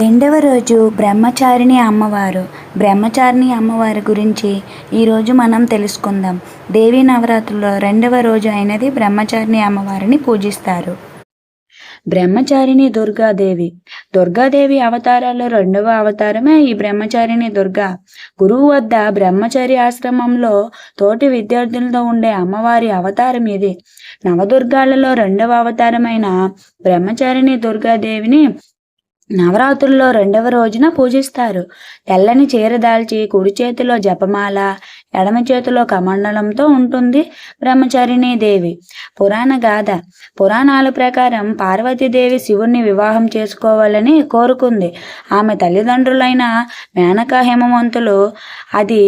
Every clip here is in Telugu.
రెండవ రోజు బ్రహ్మచారిణి అమ్మవారు. బ్రహ్మచారిణి అమ్మవారి గురించి ఈరోజు మనం తెలుసుకుందాం. దేవీ నవరాత్రుల్లో రెండవ రోజు అయినది బ్రహ్మచారిణి అమ్మవారిని పూజిస్తారు. బ్రహ్మచారిణి దుర్గాదేవి. దుర్గాదేవి అవతారాల్లో రెండవ అవతారమే ఈ బ్రహ్మచారిణి దుర్గా. గురువు వద్ద బ్రహ్మచారి ఆశ్రమంలో తోటి విద్యార్థులతో ఉండే అమ్మవారి అవతారం ఇది. నవదుర్గాలలో రెండవ అవతారమైన బ్రహ్మచారిణి దుర్గాదేవిని నవరాత్రుల్లో రెండవ రోజున పూజిస్తారు. తెల్లని చీర దాల్చి కుడి చేతిలో జపమాల ఎడమ చేతిలో కమండలంతో ఉంటుంది బ్రహ్మచారిణీ దేవి. పురాణ గాథ. పురాణాల ప్రకారం పార్వతీదేవి శివుణ్ణి వివాహం చేసుకోవాలని కోరుకుంది. ఆమె తల్లిదండ్రులైన మేనకా హేమవంతులు అది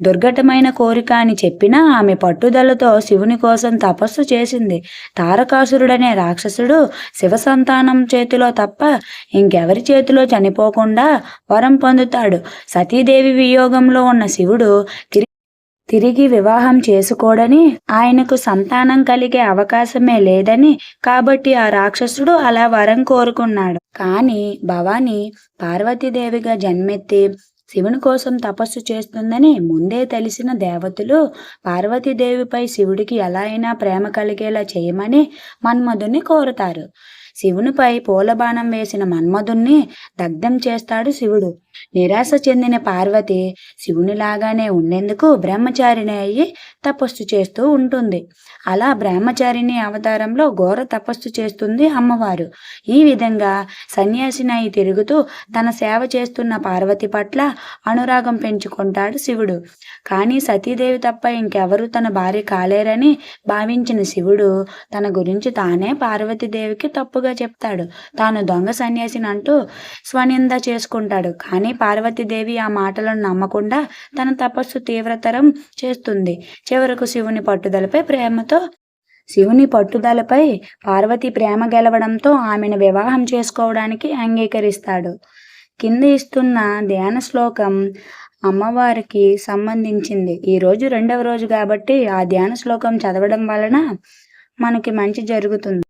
దుర్ఘటమైన కోరిక అని చెప్పినా ఆమె పట్టుదలతో శివుని కోసం తపస్సు చేసింది. తారకాసురుడనే రాక్షసుడు శివ సంతానం చేతిలో తప్ప ఇంకెవరి చేతిలో చనిపోకుండా వరం పొందుతాడు. సతీదేవి వియోగంలో ఉన్న శివుడు తిరిగి తిరిగి వివాహం చేసుకోడని ఆయనకు సంతానం కలిగే అవకాశమే లేదని కాబట్టి ఆ రాక్షసుడు అలా వరం కోరుకున్నాడు. కానీ భవాని పార్వతీదేవిగా జన్మెత్తి శివుని కోసం తపస్సు చేస్తుందని ముందే తెలిసిన దేవతలు పార్వతీదేవిపై శివుడికి ఎలా అయినా ప్రేమ కలిగేలా చేయమని మన్మధుని కోరుతారు. శివునిపై పూలబాణం వేసిన మన్మధుణ్ణి దగ్ధం చేస్తాడు శివుడు. నిరాశ చెందిన పార్వతి శివునిలాగానే ఉండేందుకు బ్రహ్మచారిణి అయ్యి తపస్సు చేస్తూ ఉంటుంది. అలా బ్రహ్మచారిణి అవతారంలో ఘోర తపస్సు చేస్తుంది అమ్మవారు. ఈ విధంగా సన్యాసినై తిరుగుతూ తన సేవ చేస్తున్న పార్వతి పట్ల అనురాగం పెంచుకుంటాడు శివుడు. కానీ సతీదేవి తప్ప ఇంకెవరు తన భార్య కాలేరని భావించిన శివుడు తన గురించి తానే పార్వతీదేవికి తప్పుగా చెప్తాడు. తాను దొంగ సన్యాసిని అంటూ స్వనింద చేసుకుంటాడు. కానీ పార్వతీదేవి ఆ మాటలను నమ్మకుండా తన తపస్సు తీవ్రతరం చేస్తుంది. చివరకు శివుని పట్టుదలపై ప్రేమతో శివుని పట్టుదలపై పార్వతి ప్రేమ గెలవడంతో ఆమెను వివాహం చేసుకోవడానికి అంగీకరిస్తాడు. కింద ఇస్తున్న ధ్యాన శ్లోకం అమ్మవారికి సంబంధించింది. ఈ రోజు రెండవ రోజు కాబట్టి ఆ ధ్యాన శ్లోకం చదవడం వలన మనకి మంచి జరుగుతుంది.